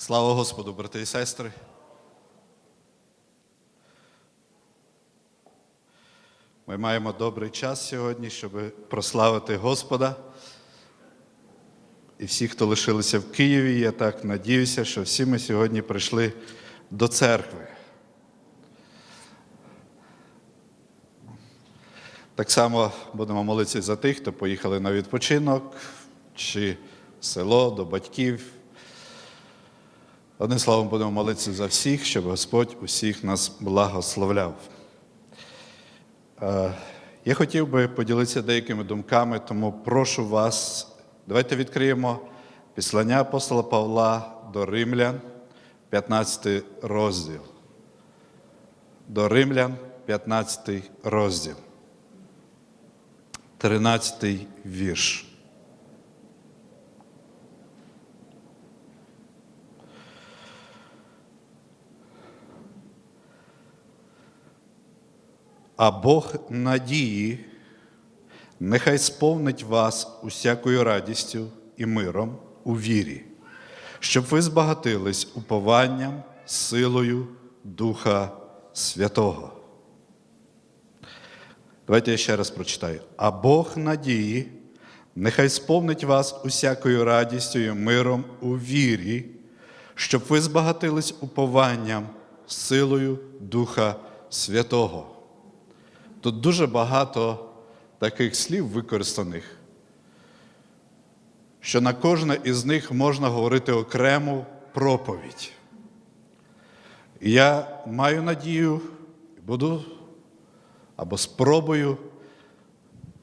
Слава Господу, брати і сестри. Ми маємо добрий час сьогодні, щоб прославити Господа. І всі, хто лишилися в Києві, я так надіюся, що всі ми сьогодні прийшли до церкви. Так само будемо молитися за тих, хто поїхали на відпочинок, чи село, до батьків. Одним словом, будемо молитися за всіх, щоб Господь усіх нас благословляв. Е, Я хотів би поділитися деякими думками, тому прошу вас, давайте відкриємо післання апостола Павла до Римлян, 15 розділ. До Римлян, 15 розділ. 13 вірш. А Бог надії нехай сповнить вас усякою радістю і миром у вірі, щоб ви збагатились упованням, силою Духа Святого. Давайте я ще раз прочитаю. А Бог надії нехай сповнить вас усякою радістю і миром у вірі, щоб ви збагатились упованням, силою Духа Святого. Тут дуже багато таких слів використаних, що на кожне із них можна говорити окрему проповідь. Я маю надію, буду або спробую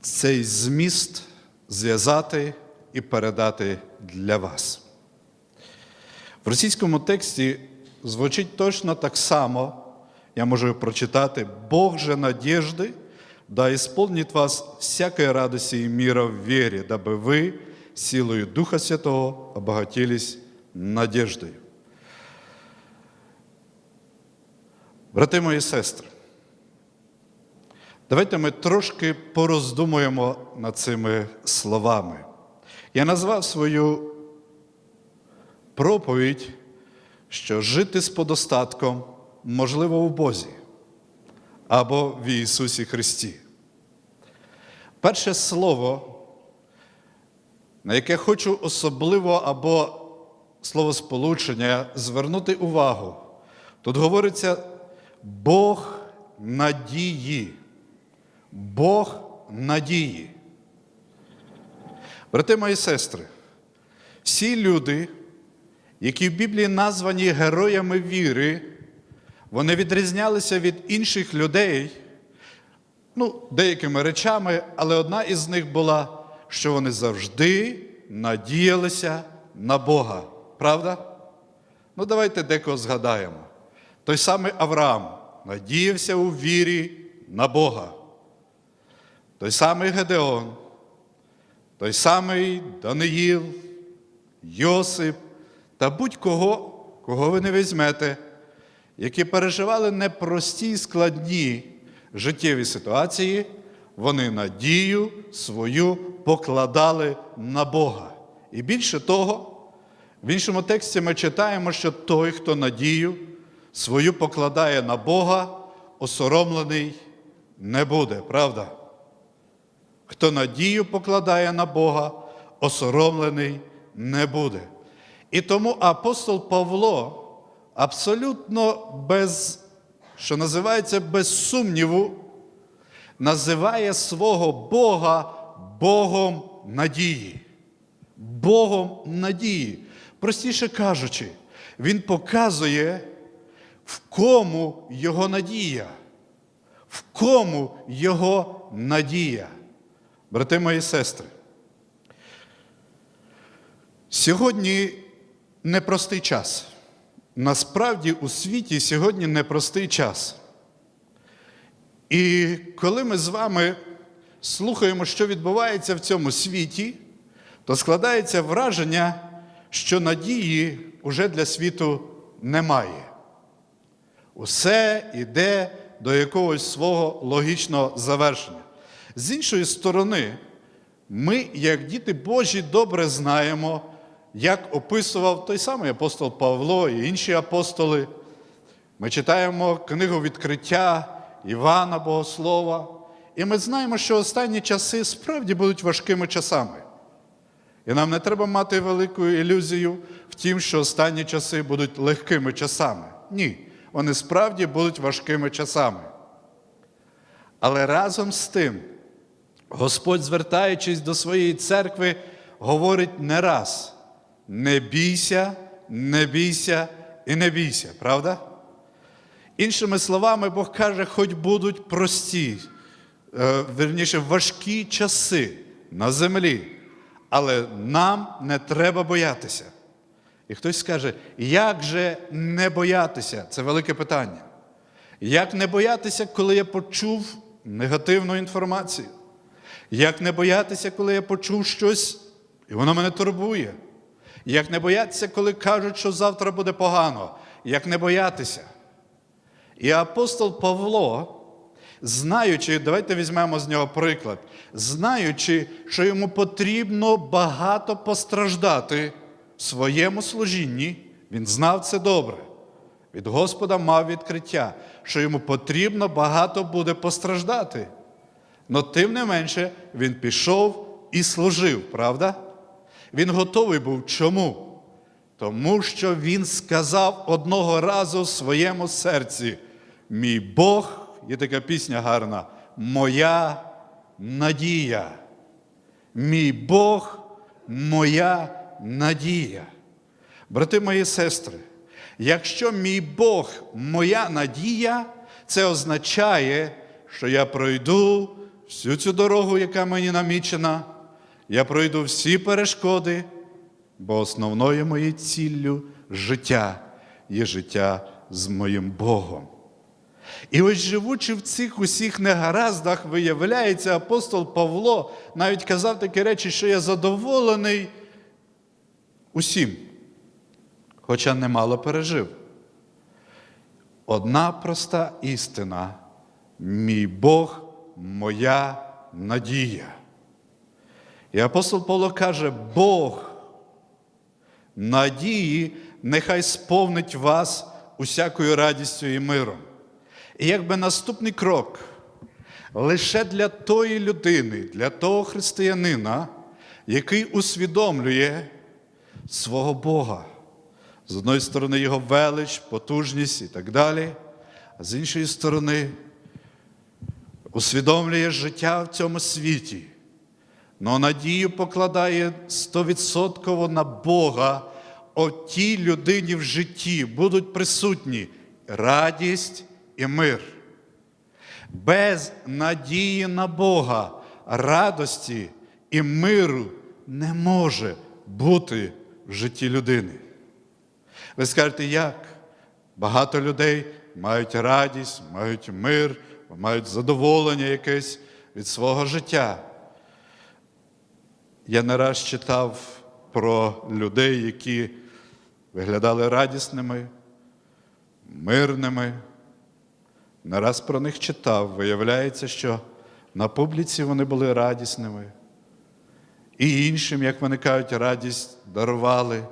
цей зміст зв'язати і передати для вас. В російському тексті звучить точно так само. Я можу прочитати, Бог же надежды, да исполнит вас всякой радости и мира в вере, дабы вы силою Духа Святого обогатились надеждою. Брати мої сестри, давайте ми трошки пороздумуємо над цими словами. Я назвав свою проповідь, що жити з подостатком можливо в Бозі або в Ісусі Христі. Перше слово, на яке хочу особливо або словосполучення звернути увагу, тут говориться Бог надії. Бог надії. Брати мої сестри, всі люди, які в Біблії названі героями віри, вони відрізнялися від інших людей, ну, деякими речами, але одна із них була, що вони завжди надіялися на Бога. Правда? Ну, давайте декого згадаємо. Той самий Авраам надіявся у вірі на Бога. Той самий Гедеон, той самий Даниїл, Йосип та будь-кого, кого ви не візьмете які переживали непрості й складні життєві ситуації, вони надію свою покладали на Бога. І більше того, в іншому тексті ми читаємо, що той, хто надію свою покладає на Бога, осоромлений не буде, правда? Хто надію покладає на Бога, осоромлений не буде. І тому апостол Павло абсолютно без, що називається, без сумніву, називає свого Бога Богом надії. Богом надії. Простіше кажучи, Він показує, в кому його надія, в кому його надія. Брати мої сестри, сьогодні непростий час. Насправді у світі сьогодні непростий час. І коли ми з вами слухаємо, що відбувається в цьому світі, то складається враження, що надії уже для світу немає. Усе йде до якогось свого логічного завершення. З іншої сторони, ми, як діти Божі, добре знаємо, як описував той самий апостол Павло і інші апостоли. Ми читаємо книгу відкриття Івана Богослова, і ми знаємо, що останні часи справді будуть важкими часами. І нам не треба мати велику ілюзію в тім, що останні часи будуть легкими часами. Ні, вони справді будуть важкими часами. Але разом з тим, Господь, звертаючись до своєї церкви, говорить не раз: не бійся, не бійся і не бійся, правда? Іншими словами, Бог каже, хоч будуть прості, е, верніше, важкі часи на землі, але нам не треба боятися. І хтось скаже, як же не боятися? Це велике питання. Як не боятися, коли я почув негативну інформацію? Як не боятися, коли я почув щось, і воно мене турбує? Як не боятися, коли кажуть, що завтра буде погано? Як не боятися? І апостол Павло, знаючи, давайте візьмемо з нього приклад, знаючи, що йому потрібно багато постраждати в своєму служінні, він знав це добре. Від Господа мав відкриття, що йому потрібно багато буде постраждати. Но тим не менше він пішов і служив, правда? Він готовий був чому? Тому що він сказав одного разу в своєму серці: мій Бог, є така пісня гарна, моя надія. Мій Бог, моя надія. Брати мої сестри, якщо мій Бог моя надія, це означає, що я пройду всю цю дорогу, яка мені намічена, я пройду всі перешкоди, бо основною моєю ціллю життя є життя з моїм Богом. І ось живучи в цих усіх негараздах, виявляється, апостол Павло навіть казав такі речі, що я задоволений усім, хоча немало пережив. Одна проста істина, мій Бог, моя надія. І апостол Павло каже, Бог надії нехай сповнить вас усякою радістю і миром. І якби наступний крок лише для тої людини, для того християнина, який усвідомлює свого Бога. З одної сторони, його велич, потужність і так далі, а з іншої сторони, усвідомлює життя в цьому світі, але надію покладає стовідсотково на Бога, о тій людині в житті будуть присутні радість і мир. Без надії на Бога, радості і миру не може бути в житті людини. Ви скажете, як? Багато людей мають радість, мають мир, мають задоволення якесь від свого життя. Я не раз читав про людей, які виглядали радісними, мирними. Не раз про них читав. Виявляється, що на публіці вони були радісними. І іншим, як вони кажуть, радість дарували.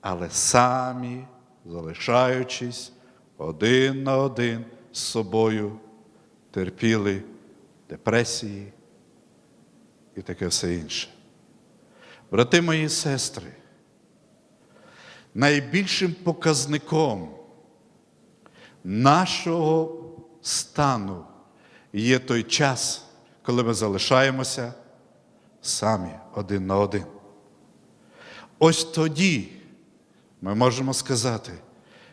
Але самі, залишаючись один на один з собою, терпіли депресії і таке все інше. Брати мої сестри, найбільшим показником нашого стану є той час, коли ми залишаємося самі один на один. Ось тоді ми можемо сказати,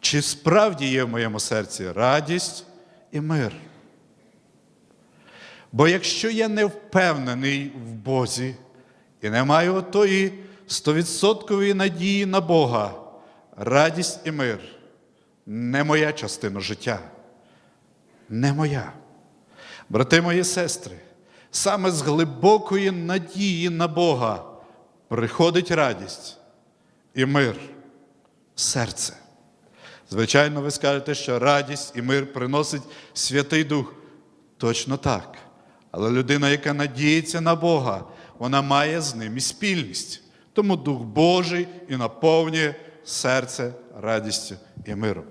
чи справді є в моєму серці радість і мир. Бо якщо я не впевнений в Бозі і не маю тої стовідсоткової надії на Бога, радість і мир не моя частина життя. Не моя. Брати мої сестри, саме з глибокої надії на Бога приходить радість і мир серце. Звичайно, ви скажете, що радість і мир приносить Святий Дух. Точно так. Але людина, яка надіється на Бога, вона має з ним і спільність. Тому Дух Божий і наповнює серце радістю і миром.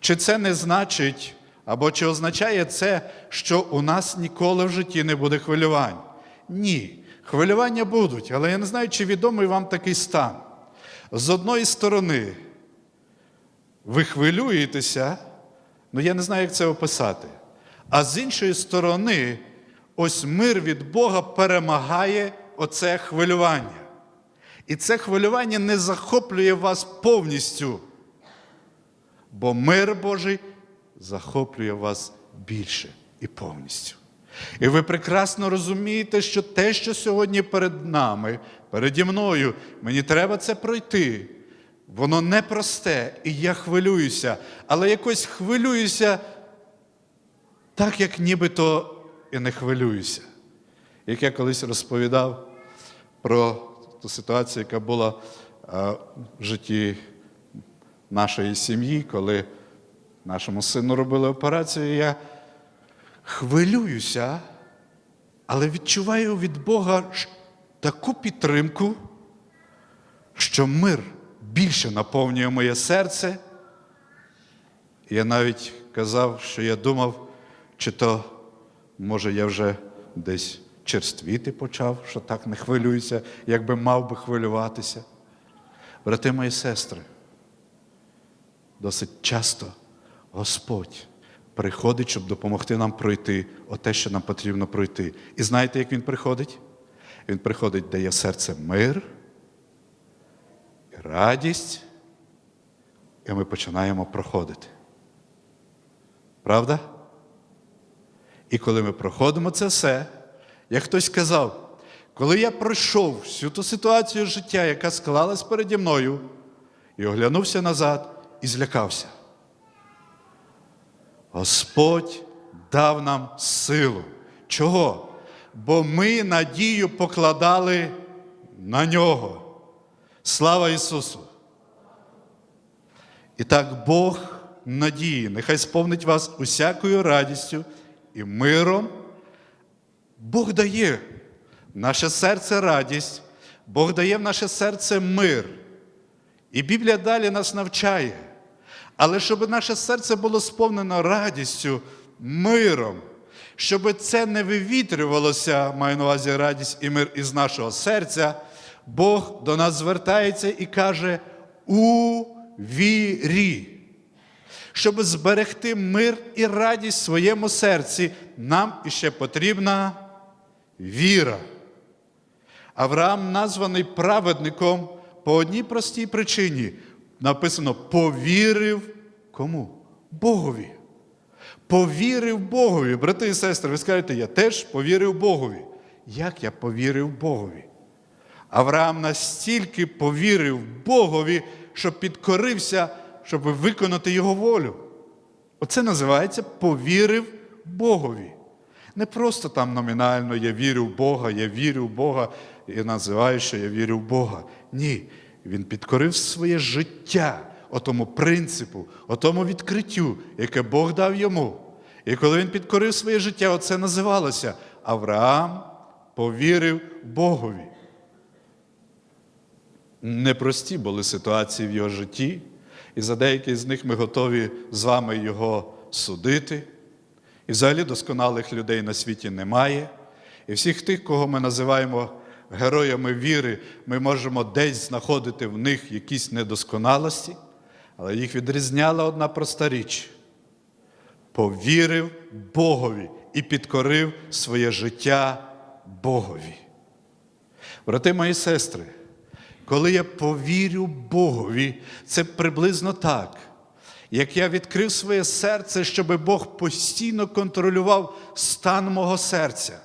Чи це не значить, або чи означає це, що у нас ніколи в житті не буде хвилювань? Ні. Хвилювання будуть, але я не знаю, чи відомий вам такий стан. З одної сторони, ви хвилюєтеся, ну я не знаю, як це описати. А з іншої сторони, ось мир від Бога перемагає оце хвилювання. І це хвилювання не захоплює вас повністю, бо мир Божий захоплює вас більше і повністю. І ви прекрасно розумієте, що те, що сьогодні перед нами, переді мною, мені треба це пройти. Воно непросте, і я хвилююся, але якось хвилююся так, як нібито і не хвилююся. Як я колись розповідав про ту ситуацію, яка була е, в житті нашої сім'ї, коли нашому сину робили операцію, я хвилююся, але відчуваю від Бога таку підтримку, що мир більше наповнює моє серце. Я навіть казав, що я думав, чи то, може, я вже десь черствіти почав, що так не хвилююся, як би мав би хвилюватися. Брати мої сестри, досить часто Господь приходить, щоб допомогти нам пройти оте, що нам потрібно пройти. І знаєте, як Він приходить? Він приходить, дає серце мир, і радість, і ми починаємо проходити. Правда? І коли ми проходимо це все, як хтось сказав, коли я пройшов всю ту ситуацію життя, яка склалась переді мною, і оглянувся назад і злякався. Господь дав нам силу. Чого? Бо ми надію покладали на нього. Слава Ісусу! І так Бог надії, нехай сповнить вас усякою радістю і миром. Бог дає в наше серце радість, Бог дає в наше серце мир. І Біблія далі нас навчає. Але щоб наше серце було сповнено радістю, миром, щоб це не вивітрювалося, маю на увазі радість і мир із нашого серця, Бог до нас звертається і каже: у вірі. Щоб зберегти мир і радість в своєму серці, нам іще потрібна віра. Авраам названий праведником по одній простій причині. Написано: повірив кому? Богові. Повірив Богові. Брати і сестри, ви скажете, я теж повірив Богові. Як я повірив Богові? Авраам настільки повірив Богові, що підкорився, щоб виконати його волю. Оце називається повірив Богові. Не просто там номінально я вірю в Бога, я вірю в Бога і називаю, що я вірю в Бога. Ні, він підкорив своє життя отому принципу, отому відкриттю, яке Бог дав йому. І коли він підкорив своє життя, оце називалося Авраам повірив Богові. Непрості були ситуації в його житті, і за деякі з них ми готові з вами його судити. І взагалі досконалих людей на світі немає. І всіх тих, кого ми називаємо героями віри, ми можемо десь знаходити в них якісь недосконалості, але їх відрізняла одна проста річ: повірив Богові і підкорив своє життя Богові. Брати мої сестри, коли я повірю Богові, це приблизно так. Як я відкрив своє серце, щоб Бог постійно контролював стан мого серця.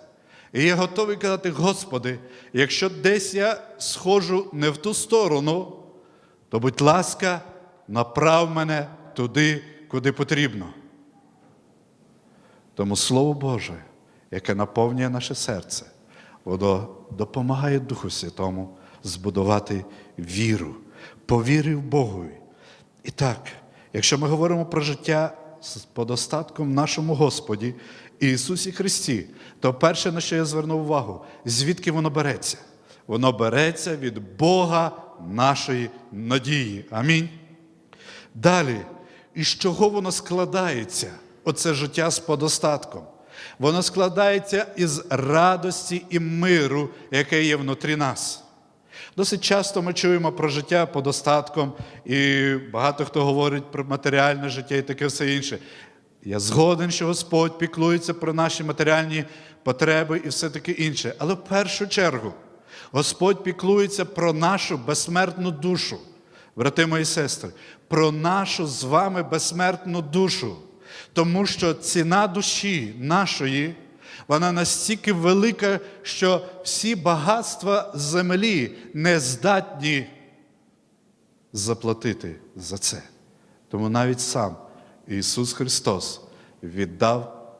І я готовий казати, Господи, якщо десь я схожу не в ту сторону, то, будь ласка, направ мене туди, куди потрібно. Тому Слово Боже, яке наповнює наше серце, воно допомагає Духу Святому збудувати віру, повірив Богові. І так, якщо ми говоримо про життя з подостатком нашому Господі Ісусі Христі, то перше, на що я звернув увагу, звідки воно береться? Воно береться від Бога нашої надії. Амінь. Далі, із чого воно складається? Оце життя з подостатком. Воно складається із радості і миру, яке є внутрі нас. Досить часто ми чуємо про життя по достатком, і багато хто говорить про матеріальне життя і таке все інше. Я згоден, що Господь піклується про наші матеріальні потреби і все таке інше. Але в першу чергу Господь піклується про нашу безсмертну душу, брати мої сестри, про нашу з вами безсмертну душу. Тому що ціна душі нашої, вона настільки велика, що всі багатства землі не здатні заплатити за це. Тому навіть сам Ісус Христос віддав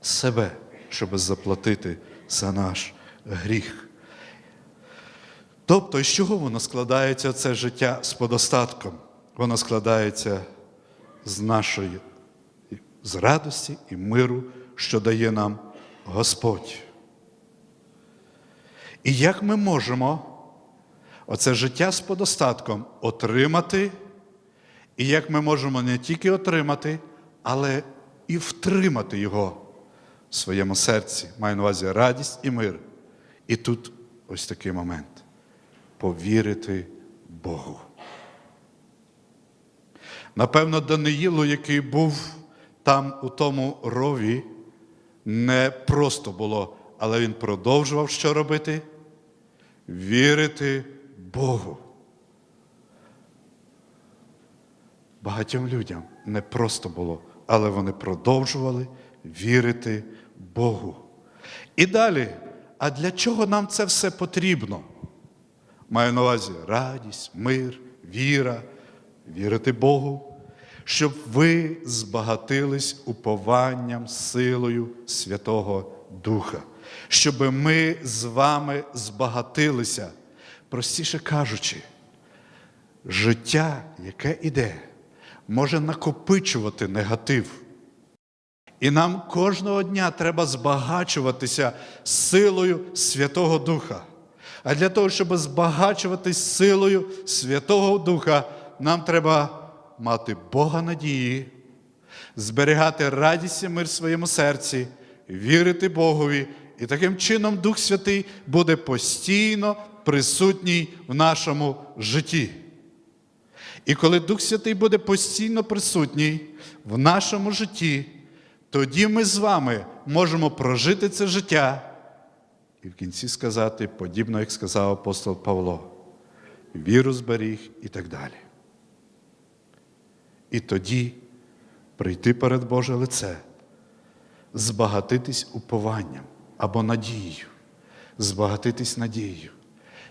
себе, щоб заплатити за наш гріх. Тобто, з чого воно складається це життя з подостатком? Воно складається з нашої з радості і миру, що дає нам Господь. І як ми можемо оце життя з подостатком отримати, і як ми можемо не тільки отримати, але і втримати його в своєму серці, маю на увазі радість і мир. І тут ось такий момент повірити Богу. Напевно, Даниїлу, який був там у тому рові, не просто було, але він продовжував що робити? Вірити Богу. Багатьом людям не просто було, але вони продовжували вірити Богу. І далі, а для чого нам це все потрібно? Маю на увазі радість, мир, віра, вірити Богу, щоб ви збагатились упованням, силою Святого Духа, щоб ми з вами збагатилися, простіше кажучи, життя, яке іде, може накопичувати негатив. І нам кожного дня треба збагачуватися силою Святого Духа. А для того, щоб збагачуватись силою Святого Духа, нам треба мати Бога надії, зберігати радість і мир в своєму серці, вірити Богові. І таким чином Дух Святий буде постійно присутній в нашому житті. І коли Дух Святий буде постійно присутній в нашому житті, тоді ми з вами можемо прожити це життя і в кінці сказати, подібно, як сказав апостол Павло, віру зберіг і так далі. І тоді прийти перед Боже лице, збагатитись упованням або надією, збагатитись надією.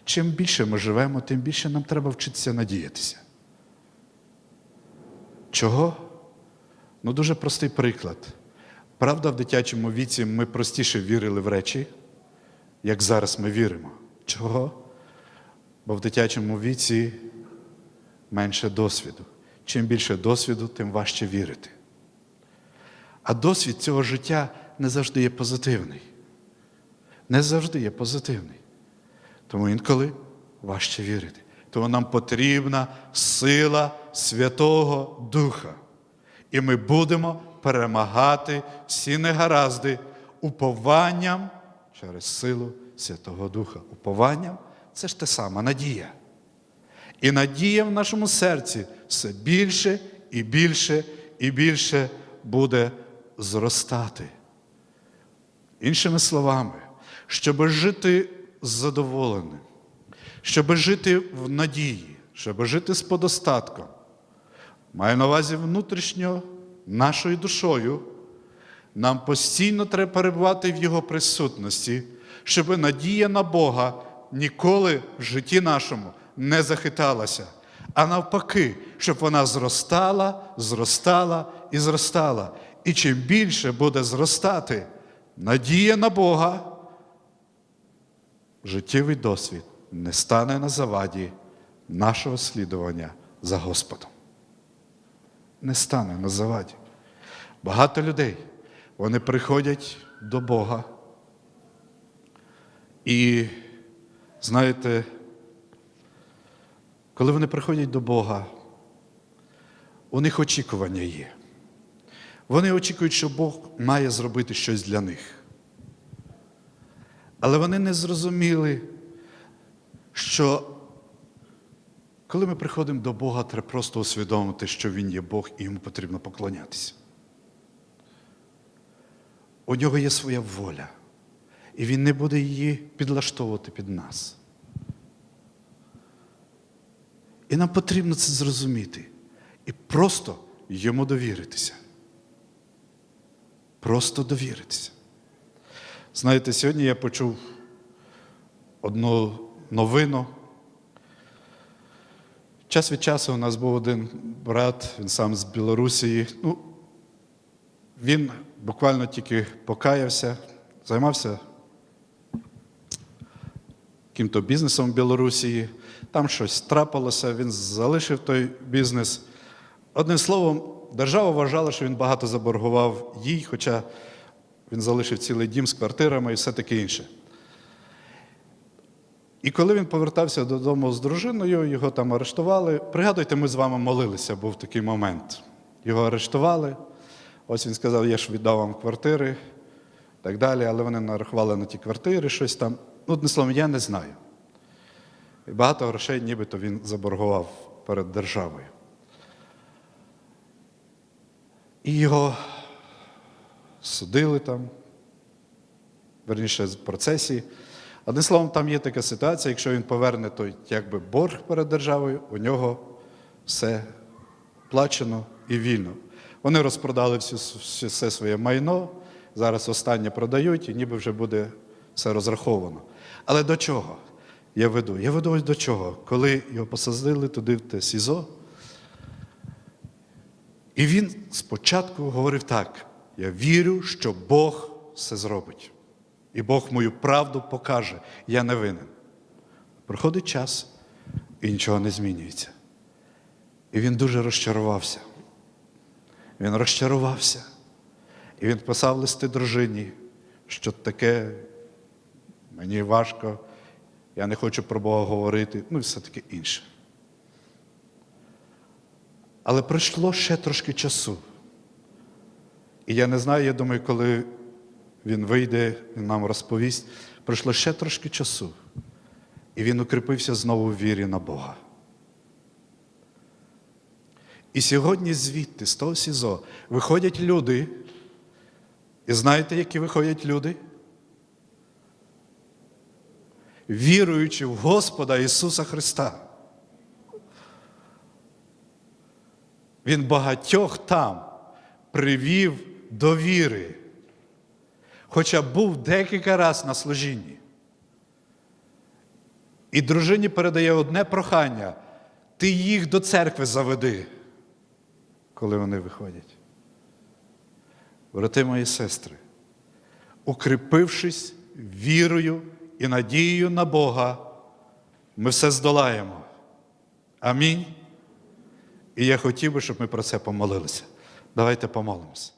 Чим більше ми живемо, тим більше нам треба вчитися надіятися. Чого? Ну, дуже простий приклад. Правда, в дитячому віці ми простіше вірили в речі, як зараз ми віримо. Чого? Бо в дитячому віці менше досвіду. Чим більше досвіду, тим важче вірити. А досвід цього життя не завжди є позитивний. Не завжди є позитивний. Тому інколи важче вірити. Тому нам потрібна сила Святого Духа. І ми будемо перемагати всі негаразди упованням через силу Святого Духа. Упованням це ж те саме надія. І надія в нашому серці все більше і більше і більше буде зростати. Іншими словами, щоб жити задоволеним, щоб жити в надії, щоб жити з подостатком, маю на увазі внутрішньо нашою душою, нам постійно треба перебувати в Його присутності, щоб надія на Бога ніколи в житті нашому не захиталася, а навпаки, щоб вона зростала, зростала і зростала. І чим більше буде зростати надія на Бога, життєвий досвід не стане на заваді нашого слідування за Господом. Не стане на заваді. Багато людей, вони приходять до Бога і Знаєте, коли вони приходять до Бога, у них очікування є. Вони очікують, що Бог має зробити щось для них. Але вони не зрозуміли, що коли ми приходимо до Бога, треба просто усвідомити, що Він є Бог і йому потрібно поклонятися. У нього є своя воля, і він не буде її підлаштовувати під нас. І нам потрібно це зрозуміти і просто йому довіритися. Просто довіритися. Знаєте, сьогодні я почув одну новину. Час від часу у нас був один брат, він сам з Білорусі. Ну, він буквально тільки покаявся, займався яким-то бізнесом в Білорусі. Там щось трапилося, він залишив той бізнес. Одним словом, держава вважала, що він багато заборгував їй, хоча він залишив цілий дім з квартирами і все таке інше. І коли він повертався додому з дружиною, його там арештували. Пригадуйте, ми з вами молилися, був такий момент. Його арештували. Ось він сказав, я ж віддав вам квартири, так далі, але вони нарахували на ті квартири, щось там. Ну, одним словом, я не знаю. І багато грошей нібито він заборгував перед державою. І його судили там, верніше, в процесі. Одним словом, там є така ситуація, якщо він поверне той якби борг перед державою, у нього все плачено і вільно. Вони розпродали всю, все своє майно, зараз останнє продають, і ніби вже буде все розраховано. Але до чого я веду? Я веду ось до чого, коли його посадили туди в те СІЗО, і він спочатку говорив так: я вірю, що Бог все зробить. І Бог мою правду покаже, я не винен. Проходить час, і нічого не змінюється. І він дуже розчарувався. Він розчарувався. І він писав листи дружині, що таке мені важко, я не хочу про Бога говорити, ну і все таке інше. Але пройшло ще трошки часу. І я не знаю, я думаю, коли він вийде, він нам розповість, пройшло ще трошки часу. І він укріпився знову в вірі на Бога. І сьогодні звідти, з того СІЗО, виходять люди. І знаєте, які виходять люди? Віруючи в Господа Ісуса Христа. Він багатьох там привів до віри, хоча був декілька разів на служінні. І дружині передає одне прохання: ти їх до церкви заведи, коли вони виходять. Брати мої сестри, укріпившись вірою і надією на Бога, ми все здолаємо. Амінь. І я хотів би, щоб ми про це помолилися. Давайте помолимося.